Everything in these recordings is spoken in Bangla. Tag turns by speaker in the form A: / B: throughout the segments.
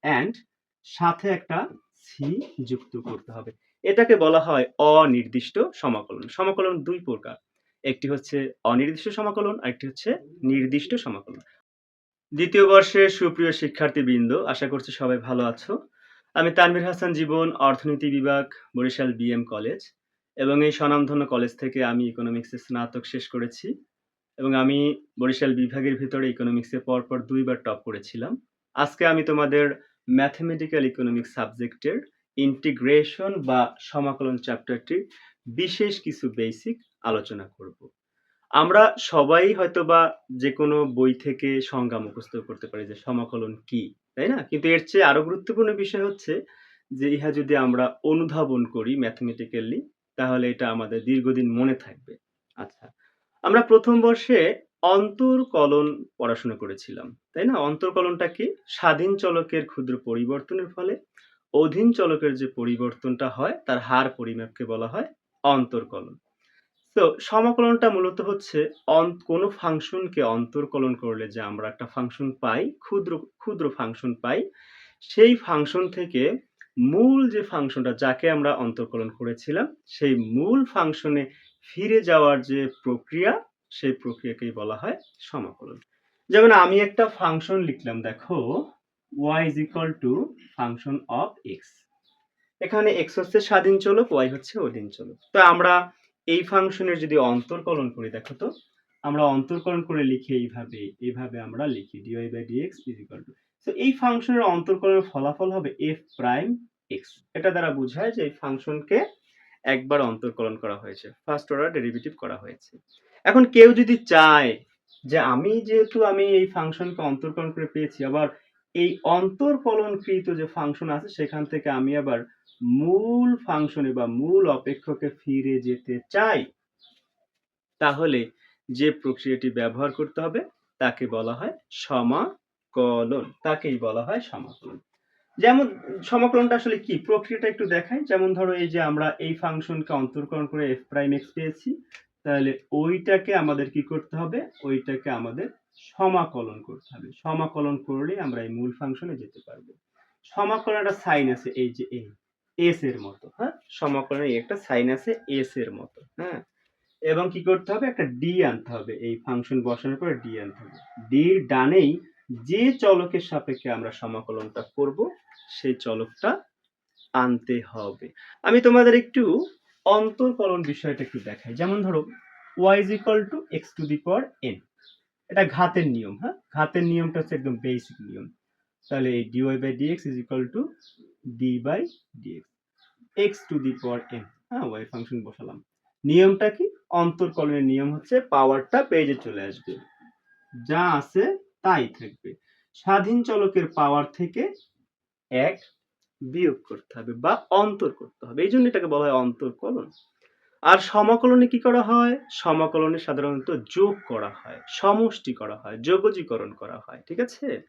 A: অ্যান্ড সাথে একটা সি যুক্ত করতে হবে। এটাকে বলা হয় অনির্দিষ্ট সমাকলন। সমাকলন দুই প্রকার। একটি হচ্ছে অনির্দিষ্ট সমাকলন আর একটি হচ্ছে নির্দিষ্ট সমাকলন। দ্বিতীয় বর্ষের সুপ্রিয় শিক্ষার্থীবৃন্দ, আশা করছি সবাই ভালো আছো। আমি তানভীর হাসান, জীবন, অর্থনীতি বিভাগ, বরিশাল বিএম কলেজ। এবং এই স্বনামধন্য কলেজ থেকে আমি ইকোনমিক্সে স্নাতক শেষ করেছি। এবং আমি বরিশাল বিভাগের ভিতরে ইকোনমিক্সে পরপর দুইবার টপ করেছিলাম। আজকে আমি তোমাদের ম্যাথমেটিক্যাল ইকোনমিক্স সাবজেক্টের ইন্টিগ্রেশন বা সমাকলন চ্যাপ্টারটির বিশেষ কিছু বেসিক আলোচনা করব। আমরা সবাই হয়তোবা যে কোনো বই থেকে সংজ্ঞা মুখস্থ করতে পারি যে সমাকলন কি, তাই না? কিন্তু এর চেয়ে আরও গুরুত্বপূর্ণ বিষয় হচ্ছে যে ইহা যদি আমরা অনুধাবন করি ম্যাথমেটিক্যালি তাহলে এটা আমাদের দীর্ঘদিন মনে থাকবে। আচ্ছা আমরা প্রথম বর্ষে অন্তর্কলন পড়াশোনা করেছিলাম, তাই না? অন্তর্কলনটা কি? স্বাধীন চলকের ক্ষুদ্র পরিবর্তনের ফলে অধীন চলকের যে পরিবর্তনটা হয়, তার হার পরিমাপকে বলা হয় অন্তর্কলন। তো সমাকলনটা মূলত হচ্ছে কোনো ফাংশনকে অন্তর্কলন করলে যে আমরা একটা ফাংশন পাই, ক্ষুদ্র ক্ষুদ্র ফাংশন পাই, সেই ফাংশন থেকে মূল যে ফাংশনটা যাকে আমরা অন্তর্কলন করেছিলাম, সেই মূল ফাংশনে ফিরে যাওয়ার যে প্রক্রিয়া সেই প্রক্রিয়াকেই বলা হয় সমাকলন। যেমন আমি একটা ফাংশন লিখলাম, দেখো, y is equal to function of x এখানে x হচ্ছে স্বাধীন চলক y হচ্ছে অধীন চলক তো আমরা এই ফাংশনের যদি অন্তর্কলন করি, দেখো তো, আমরা অন্তর্কলন করে লিখি এইভাবে এইভাবে আমরা লিখি dy by dx is equal to তো এই ফাংশনের অন্তর্কলনের ফলাফল হবে f প্রাইম x এটা দ্বারা বোঝায় যে এই ফাংশনকে একবার অন্তর্কলন করা হয়েছে। ফার্স্ট অর্ডার ডেরিভেটিভ করা হয়েছে। এখন কেউ যদি চায় যে আমি যেহেতু আমি এই ফাংশনকে অন্তর্কলন করে পেয়েছি, আবার এই অন্তর্কলনকৃত যে ফাংশন আছে, সেখান থেকে আমি আবার মূল ফাংশনে বা মূল অপেক্ষকে ফিরে যেতে চাই, তাহলে যে প্রক্রিয়াটি ব্যবহার করতে হবে, তাকে বলা হয় সমাকলন। তাকেই বলা হয় সমাকলন। যেমন সমাকলনটা আসলে কি? প্রক্রিয়াটা একটু দেখাই। যেমন ধরো এই যে আমরা এই ফাংশনকে অন্তর্কলন করে এফ প্রাইম এক্স পেয়েছি, তাহলে ওইটাকে আমাদের কি করতে হবে? ওইটাকে আমাদের সমাকলন করতে হবে। সমাকলন করলে আমরা এই মূল ফাংশনে যেতে পারব। সমাকলনের একটা সাইন আছে এই যে এই এস এর মতো হ্যাঁ? সমাকলনের একটা সাইন আছে এস এর মতো হ্যাঁ? এবং কি করতে হবে? একটা ডি আনতে হবে। এই ফাংশন বসানোর পরে ডি আনতে হবে। ডির ডানেই যে চলকের সাপেক্ষে আমরা সমাকলনটা করব সেই চলকটা আনতে হবে। আমি তোমাদের একটু অন্তর্কলন বিষয়টা একটু দেখাই। যেমন ধরো, y is equal to x to the power n এটা ঘাতের নিয়ম হ্যাঁ? ঘাতের নিয়মটা হচ্ছে একদম বেসিক নিয়ম। তাহলে এই dy by dx is equal to d by dx x to the power n হ্যাঁ? y ফাংশন বসালাম। নিয়মটা কি? অন্তর্কলনের নিয়ম হচ্ছে পাওয়ারটা পেজে চলে আসবে। যা আছে তাই থাকবে। স্বাধীন চলকের পাওয়ার থেকে এক বিয়োগ করতে হবে বা অন্তর করতে হবে। এই জন্য এটাকে বলা হয় অন্তর্কলন আর সমাকলনে কি করা হয়? সমাকলনে সাধারণত যোগ করা হয়, সমষ্টি করা হয়, যোগজীকরণ করা হয়, ঠিক আছে?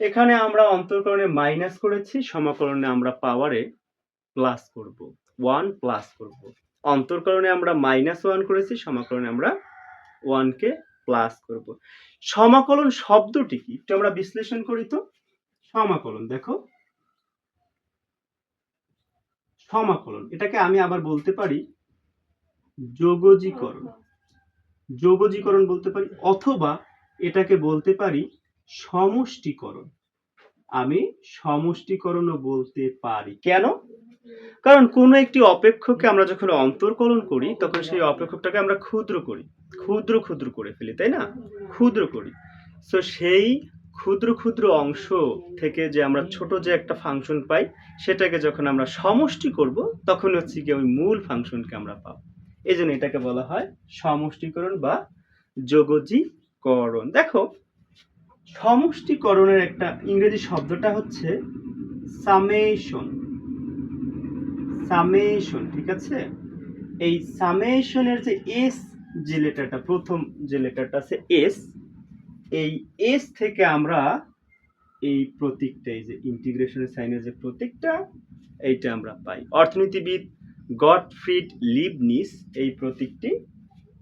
A: এখানে আমরা অন্তর্কলনে মাইনাস করেছি, সমাকলনে আমরা পাওয়ারে প্লাস করব ওয়ান প্লাস করব। অন্তর্কলনে আমরা মাইনাস ওয়ান করেছি, সমাকলনে আমরা ওয়ানকে প্লাস করব। সমাকলন শব্দটি কি? একটু আমরা বিশ্লেষণ করি তো। সমাকলন, দেখো। সমাকলন এটাকে আমি আবার বলতে পারি যোগজীকরণ। যোগজীকরণ বলতে পারি, অথবা এটাকে বলতে পারি সমষ্টিকরণ। আমি সমষ্টিকরণও বলতে পারি। কেন? কারণ কোনো একটি অপেক্ষককে আমরা যখন অন্তর্কলন করি, তখন সেই অপেক্ষকটাকে আমরা ক্ষুদ্র করি। ক্ষুদ্র ক্ষুদ্র করে ফেলি, তাই না? ক্ষুদ্র করি। তো সেই ক্ষুদ্র ক্ষুদ্র অংশ থেকে যে আমরা ছোট যে একটা ফাংশন পাই, সেটাকে যখন আমরা সমষ্টি করব, তখন হচ্ছে কি ওই মূল ফাংশনকে আমরা পাবো। এই জন্য এটাকে বলা হয় সমষ্টিকরণ বা যোগজীকরণ। দেখো, সমষ্টিকরণের একটা ইংরেজি শব্দটা হচ্ছে সামেশন সামেশন ঠিক আছে? এই সামেশনের যে এস যে লেটারটা প্রথম যে লেটারটা আছে এস এই এস থেকে আমরা এই প্রতীকটা, এই যে ইন্টিগ্রেশনের সাইনের যে প্রতীকটা, এইটা আমরা পাই। অর্থনীতিবিদ গডফ্রিড লিবনিস এই প্রতীকটি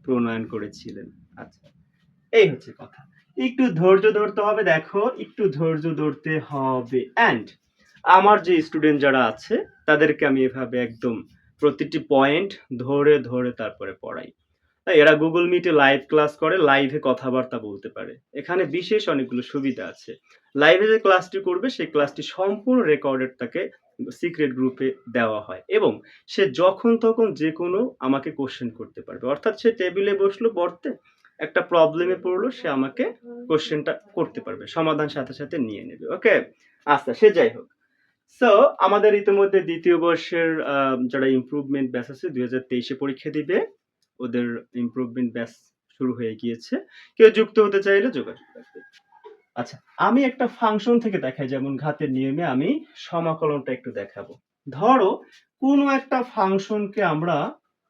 A: প্রণয়ন করেছিলেন। আচ্ছা এই হচ্ছে কথা। একটু ধৈর্য ধরতে হবে, দেখো, একটু ধৈর্য ধরতে হবে। অ্যান্ড আমার যে স্টুডেন্ট যারা আছে, তাদেরকে আমি এভাবে একদম প্রতিটি পয়েন্ট ধরে ধরে তারপরে পড়াই। তাই এরা গুগল মিটে লাইভ ক্লাস করে লাইভে কথাবার্তা বলতে পারে। এখানে বিশেষ অনেকগুলো সুবিধা আছে। লাইভে যে ক্লাসটি করবে, সেই ক্লাসটি সম্পূর্ণ রেকর্ডেড তাকে সিক্রেট গ্রুপে দেওয়া হয় এবং সে যখন তখন যে কোনো আমাকে কোশ্চেন করতে পারবে। অর্থাৎ সে টেবিলে বসল পড়তে একটা প্রবলেমে পড়ল, সে আমাকে কোশ্চেনটা করতে পারবে, সমাধান সাথে সাথে নিয়ে নেবে। ওকে আচ্ছা সে যাই হোক। সো আমাদের ইতিমধ্যে দ্বিতীয় বর্ষের যারা ইমপ্রুভমেন্ট ব্যাচ আছে, দুই হাজার তেইশে পরীক্ষা দিবে। ওদের ইমপ্রুভমেন্ট ব্যাস শুরু হয়ে গিয়েছে। কেউ যুক্ত হতে চাইলে যোগাযোগ রাখবে। আচ্ছা আমি একটা ফাংশন থেকে দেখাই, যেমন ঘাতের নিয়মে আমি সমাকলনটা একটু দেখাবো। ধরো, কোনো একটা ফাংশনকে আমরা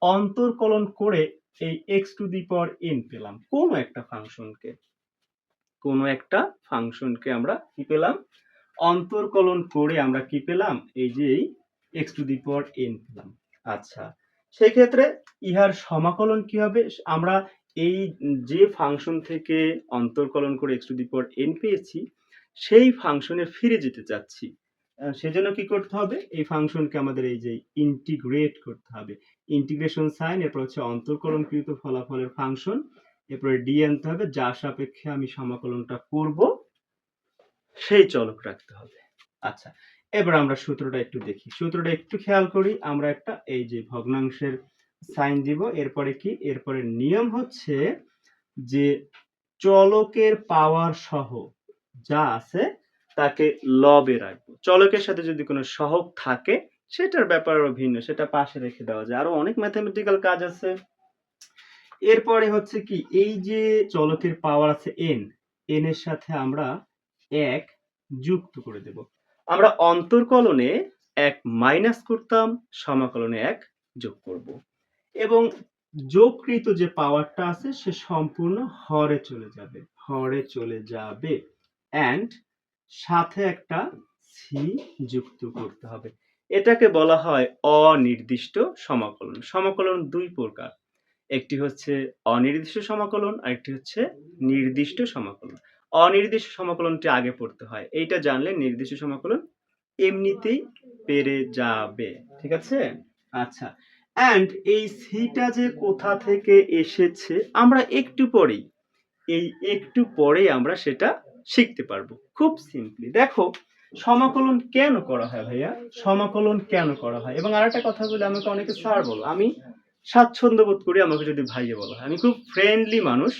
A: অন্তর্কলন করে এই x to the power n পেলাম। কোনো একটা ফাংশনকে কোনো একটা ফাংশনকে আমরা কি পেলাম? অন্তর্কলন করে আমরা কি পেলাম? এই যে x to the power n পেলাম। আচ্ছা সেই ক্ষেত্রে ইহার সমাকলন কি হবে? আমরা এই যে ফাংশন থেকে অন্তর্কলন করে এক্স টু দি এন পেয়েছি, সেই ফাংশনে ফিরে যেতে চাচ্ছি। সেজন্য কি করতে হবে? এই ফাংশনকে আমাদের এই যে ইন্টিগ্রেট করতে হবে। ইন্টিগ্রেশন সাইন এরপর হচ্ছে অন্তর্কলনকৃত ফলাফলের ফাংশন এরপরে ডি আনতে হবে, যার সাপেক্ষে আমি সমাকলনটা করব, সেই চলক রাখতে হবে। আচ্ছা এবার আমরা সূত্রটা একটু দেখি। সূত্রটা একটু খেয়াল করি, আমরা একটা এই যে ভগ্নাংশের সাইন দিব, এরপরে কি? এরপরে নিয়ম হচ্ছে যে চলকের পাওয়ার সহ যা আছে তাকে লবে রাখব। চলকের সাথে যদি কোনো সহগ থাকে, সেটার ব্যাপার আরও ভিন্ন, সেটা পাশে রেখে দেওয়া যায়। আরও অনেক ম্যাথমেটিক্যাল কাজ আছে। এরপরে হচ্ছে কি? এই যে চলকের পাওয়ার আছে এন এন এর সাথে আমরা এক যুক্ত করে দেব। আমরা অন্তর্কলনে এক মাইনাস করতাম, সমাকলনে এক যোগ করব। এবং যোগকৃত যে পাওয়ারটা আছে, সে সম্পূর্ণ হরে চলে যাবে, হরে চলে যাবে। অ্যান্ড সাথে একটা সি যুক্ত করতে হবে। এটাকে বলা হয় অনির্দিষ্ট সমাকলন। সমাকলন দুই প্রকার। একটি হচ্ছে অনির্দিষ্ট সমাকলন আর একটি হচ্ছে নির্দিষ্ট সমাকলন। অনির্দিষ্ট সমাকলনটি আগে পড়তে হয়। এইটা জানলে নির্দিষ্ট সমাকলন এমনিতেই পেরে যাবে। ঠিক আছে? আচ্ছা। অ্যান্ড এই সিটা যে কোথা থেকে এসেছে, আমরা একটু পরেই, এই একটু পরে আমরা সেটা শিখতে পারব। খুব সিম্পলি দেখো, সমাকলন কেন করা হয় ভাইয়া? সমাকলন কেন করা হয়? এবং আর একটা কথা বলে, আমাকে অনেকে স্যার বলো। আমি স্বাচ্ছন্দ্য বোধ করি আমাকে যদি ভাইয়ে বলা হয়। আমি খুব ফ্রেন্ডলি মানুষ।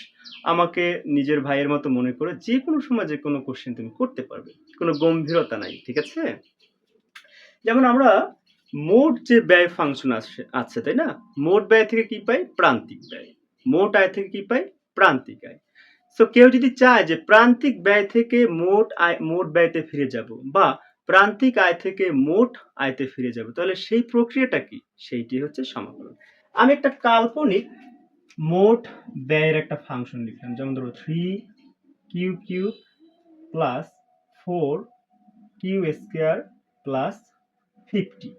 A: আমাকে নিজের ভাইয়ের মতো মনে করে যে কোনো সময় যে কোনো কোশ্চেন তুমি করতে পারবে। কোনো গম্ভীরতা নাই, ঠিক আছে? যেমন আমরা মোট যে ব্যয় ফাংশন আছে আছে, তাই না? মোট ব্যয় থেকে কি পাই? প্রান্তিক ব্যয়। মোট আয় থেকে কি পাই? প্রান্তিক আয়। সো কেউ যদি চায় যে প্রান্তিক ব্যয় থেকে মোট আয়, মোট ব্যয়তে ফিরে যাব বা প্রান্তিক আয় থেকে মোট আয়তে ফিরে যাব, তাহলে সেই প্রক্রিয়াটা কি? সেইটি হচ্ছে সমাকলন। আমি একটা কাল্পনিক মোট ব্যয়ের একটা ফাংশন লিখলাম, যেমন ধরো three q q plus four q square plus fifty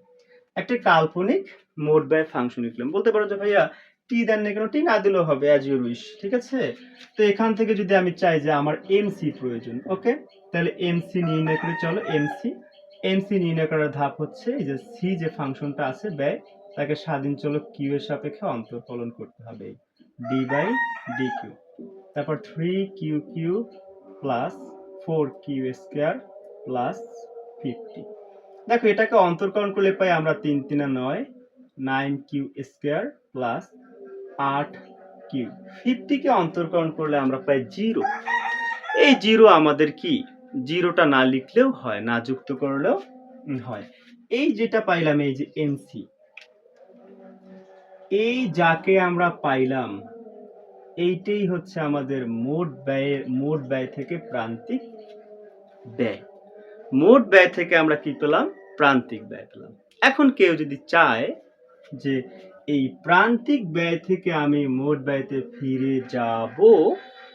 A: একটা কাল্পনিক মোট ব্যয় ফাংশন লিখলাম। বলতে পারো যে ভাইয়া টি দেন না কেন টি না দিলেও হবে অ্যাজ ইউর উইশ ঠিক আছে? তো এখান থেকে যদি আমি চাই যে আমার এমসি প্রয়োজন ওকে তাহলে এমসি নির্ণয় করে চলো এমসি এমসি নির্ণয় করার ধাপ হচ্ছে এই যে সি যে ফাংশনটা আছে, ব্যয় তাকে স্বাধীন চলক কিউ এর সাপেক্ষে অন্তর্কলন করতে হবে। ডি বাই ডি কিউ তারপর three q q plus four q square plus fifty দেখো, এটাকে অন্তর্কলন করলে পাই আমরা তিন, তিনা নয় নাইন কিউ স্কোয়ার প্লাস আট কিউ ফিফটিকে অন্তর্কলন করলে আমরা পাই জিরো এই জিরো আমাদের কি? জিরোটা না লিখলেও হয়, না যুক্ত করলেও হয়। এই যেটা পাইলাম, এই যে এমসি এই যাকে আমরা পাইলাম, এইটাই হচ্ছে আমাদের মোট ব্যয়ের মোট ব্যয় থেকে প্রান্তিক ব্যয়। মোট ব্যয় থেকে আমরা কি পেলাম? প্রান্তিক ব্যয় পেলাম। এখন কেউ যদি চায় যে এই প্রান্তিক ব্যয় থেকে আমি মোট ব্যয়তে ফিরে যাব,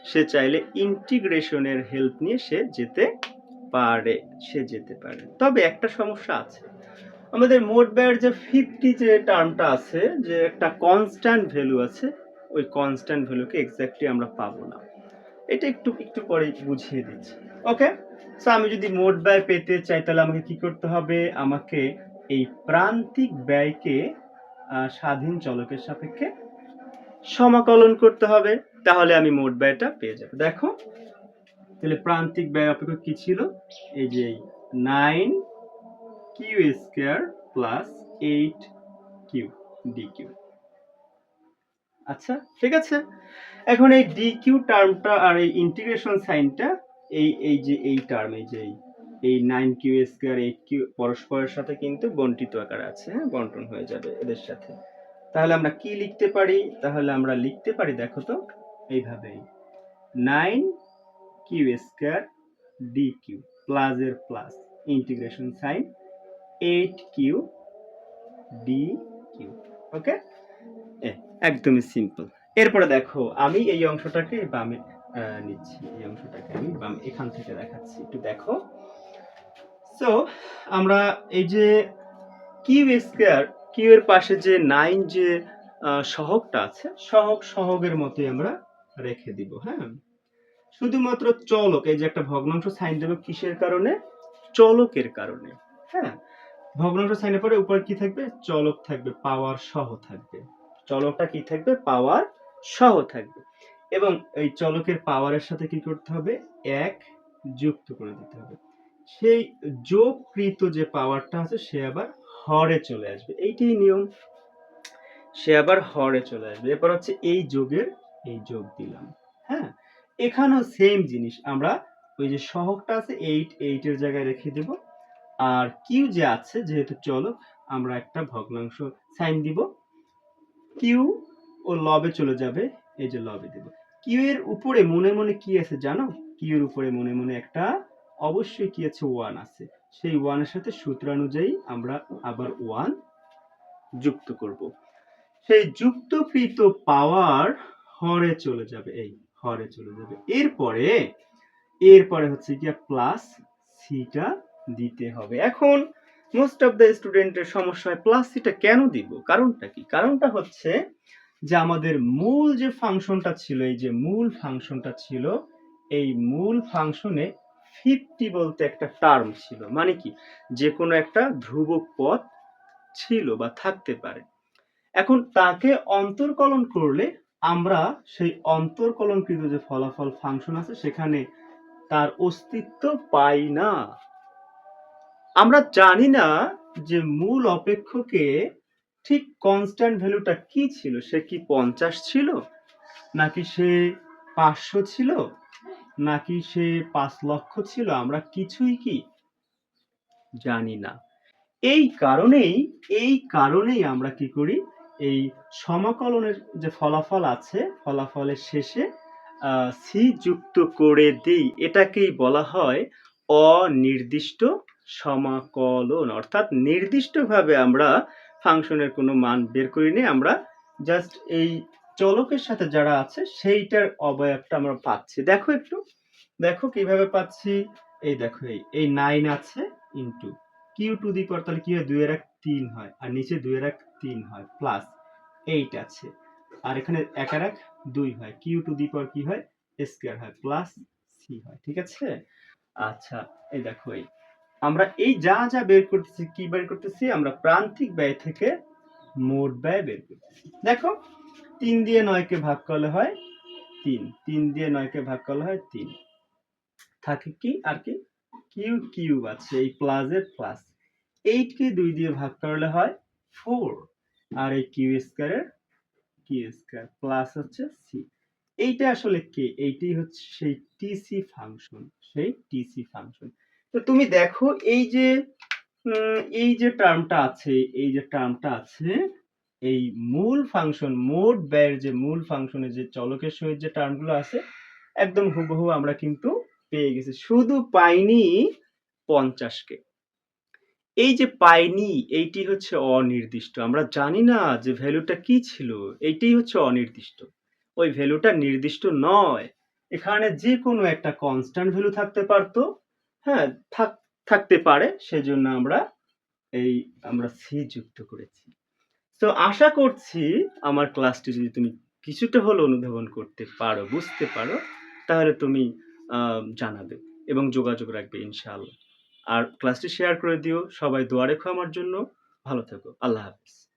A: সে চাইলে ইন্টিগ্রেশনের হেল্প নিয়ে সে যেতে পারে, সে যেতে পারে। তবে একটা সমস্যা আছে। আমাদের মোট ব্যয়ের যে ফিফটি যে টার্মটা আছে, যে একটা কনস্ট্যান্ট ভ্যালু আছে, ওই কনস্ট্যান্ট ভ্যালুকে এক্স্যাক্টলি আমরা পাবো না। এটা একটু একটু পরে বুঝিয়ে দিচ্ছি। ওকে সো আমি যদি মোট ব্যয় পেতে চাই, তাহলে আমাকে কি করতে হবে? আমাকে এই প্রান্তিক ব্যয়কে স্বাধীন চলকের সাপেক্ষে সমাকলন করতে হবে। তাহলে আমি মোট ব্যয়টা পেয়ে যাব। দেখো, তাহলে প্রান্তিক ব্যয় অপেক্ষক কি ছিল? এই যে nine q square plus eight q d q আচ্ছা ঠিক আছে। এখন এই ডি কিউ টার্মটা আর এই ইন্টিগ্রেশন সাইনটা এই এই যে এই টার্ম এই যে এই nine q square eight q পরস্পরের সাথে কিন্তু বন্টিত আকার আছে হ্যাঁ বন্টন হয়ে যাবে এদের সাথে। তাহলে আমরা কি লিখতে পারি? তাহলে আমরা লিখতে পারি, দেখো তো, এইভাবেই। Nine q square d q plus এর plus integration sign eight q d q okay একদমই সিম্পল এরপরে দেখো, আমি এই অংশটাকে বামে নিচ্ছি। এই অংশটাকে আমি বাম এখান থেকে দেখাচ্ছি। একটু দেখো। সো আমরা এই যে কিউ স্কোয়ার কিউ এর পাশে যে নাইন যে সহগটা আছে, সহগ সহগের মতোই আমরা রেখে দিব হ্যাঁ? শুধুমাত্র চলক, এই যে একটা ভগ্নাংশ সাইন দেবো কিসের কারণে? চলকের কারণে হ্যাঁ? ভগ্নাংশ সাইনের পরে উপরে কি থাকবে? চলক থাকবে পাওয়ার সহ থাকবে। চলকটা কি থাকবে? পাওয়ার সহ থাকবে। এবং এই চলকের পাওয়ারের সাথে কি করতে হবে? এক যুক্ত করে দিতে হবে। সেই যোগকৃত যে পাওয়ারটা আছে, সে আবার হরে চলে আসবে। এইটাই নিয়ম। সে আবার হরে চলে আসবে। এরপর হচ্ছে এই যোগের এই যোগ দিলাম। হ্যাঁ? এখানেও সেম জিনিস। আমরা ওই যে সহগটা আছে এইট এইটের জায়গায় রেখে দেব। আর কিউ যে আছে, যেহেতু চলক আমরা একটা ভগ্নাংশ সাইন দিব। কিউ ও লবে চলে যাবে, এই যে লবে দেব। কিউ এর উপরে মনে মনে কি আছে জানো? কিউ এর উপরে মনে মনে একটা অবশ্যই কি আছে? ওয়ান আছে। সেই ওয়ানের সাথে সূত্রানুযায়ী আমরা আবার ওয়ান যুক্ত করব। সেই যুক্তকৃত পাওয়ার হরে চলে যাবে, এই হরে চলে যাবে। এরপরে এরপরে হচ্ছে গিয়া প্লাস সিটা দিতে হবে। এখন মোস্ট অফ দ্য স্টুডেন্টের সমস্যা প্লাস সিটা কেন দিব? কারণটা কি? কারণটা হচ্ছে যে আমাদের মূল যে ফাংশনটা ছিল, এই যে মূল ফাংশনটা ছিল, এই মূল ফাংশনে ফিফটি বলতে একটা টার্ম ছিল। মানে কি? যে কোনো একটা ধ্রুবক পদ ছিল বা থাকতে পারে। এখন তাকে অন্তর্কলন করলে আমরা সেই অন্তর্কলনকৃত যে ফলাফল ফাংশন আছে, সেখানে তার অস্তিত্ব পাই না। আমরা জানি না যে মূল অপেক্ষকে ঠিক কনস্ট্যান্ট ভ্যালুটা কি ছিল? সে কি পঞ্চাশ ছিল? নাকি সে পাঁচশো ছিল? নাকি সে পাঁচ লক্ষ ছিল? আমরা কিছুই কি জানি না। এই কারণেই এই কারণেই আমরা কি করি? এই সমাকলনের যে ফলাফল আছে, ফলাফলের শেষে সি যুক্ত করে দিই। এটাকেই বলা হয় অনির্দিষ্ট সমাকলন। অর্থাৎ নির্দিষ্টভাবে আমরা ফাংশনের কোনো মান বের করিনি, আমরা জাস্ট এই চলকের সাথে যারা আছে, সেইটার অবয়বটা আমরা পাচ্ছি। দেখো একটু। দেখো কীভাবে পাচ্ছি? এই দেখো, এই এই নাইন আছে into q to the power তাহলে কি হয়? দুইয়ের এক তিন হয়, আর নিচে দুইয়ের এক তিন হয় প্লাস এইট আছে। আর এখানে একের এক দুই হয় কিউ টু দি পাওয়ার কি হয়? স্কোয়ার হয় প্লাস সি হয়, ঠিক আছে? আচ্ছা এই দেখো, এই। আমরা এই যা যা বের করতেছি, কি বের করতেছি? আমরা প্রান্তিক ব্যয় থেকে মোট ব্যয় বের করতেছি। দেখো, তিন দিয়ে নয়কে ভাগ করলে হয় তিন। তিন দিয়ে নয়কে ভাগ করলে হয় তিন। থাকে কি? আর কি? কিউ কিউব আছে, এই প্লাসের প্লাস এইট কে দুই দিয়ে ভাগ করলে হয় ফোর আর এই কিউ স্কোয়ারের কিউ স্কোয়ার প্লাস হচ্ছে সি এইটা আসলে কে? এইটাই হচ্ছে সেই টিসি ফাংশন সেই টিসি ফাংশন তো তুমি দেখো, এই যে এই যে টার্মটা আছে, এই যে টার্মটা আছে, এই মূল ফাংশন মোট ব্যয়ের যে মূল ফাংশনে যে চলকের সহিত যে টার্মগুলো আছে, একদম হুবহু আমরা কিন্তু পেয়ে গেছি। শুধু পাইনি পঞ্চাশকে এই যে পাইনি, এইটি হচ্ছে অনির্দিষ্ট। আমরা জানি না যে ভ্যালুটা কি ছিল এইটাই হচ্ছে অনির্দিষ্ট। ওই ভ্যালুটা নির্দিষ্ট নয়। এখানে যে কোনো একটা কনস্ট্যান্ট ভ্যালু থাকতে পারতো। হ্যাঁ থাক, থাকতে পারে, সেজন্য আমরা এই, আমরা সি যুক্ত করেছি। তো আশা করছি আমার ক্লাসটি যদি তুমি কিছুটা হলো অনুধাবন করতে পারো, বুঝতে পারো, তাহলে তুমি জানাবে এবং যোগাযোগ রাখবে ইনশাআল্লাহ। আর ক্লাসটি শেয়ার করে দিও। সবাই দোয়া রেখো আমার জন্য। ভালো থেকো। আল্লাহ হাফিজ।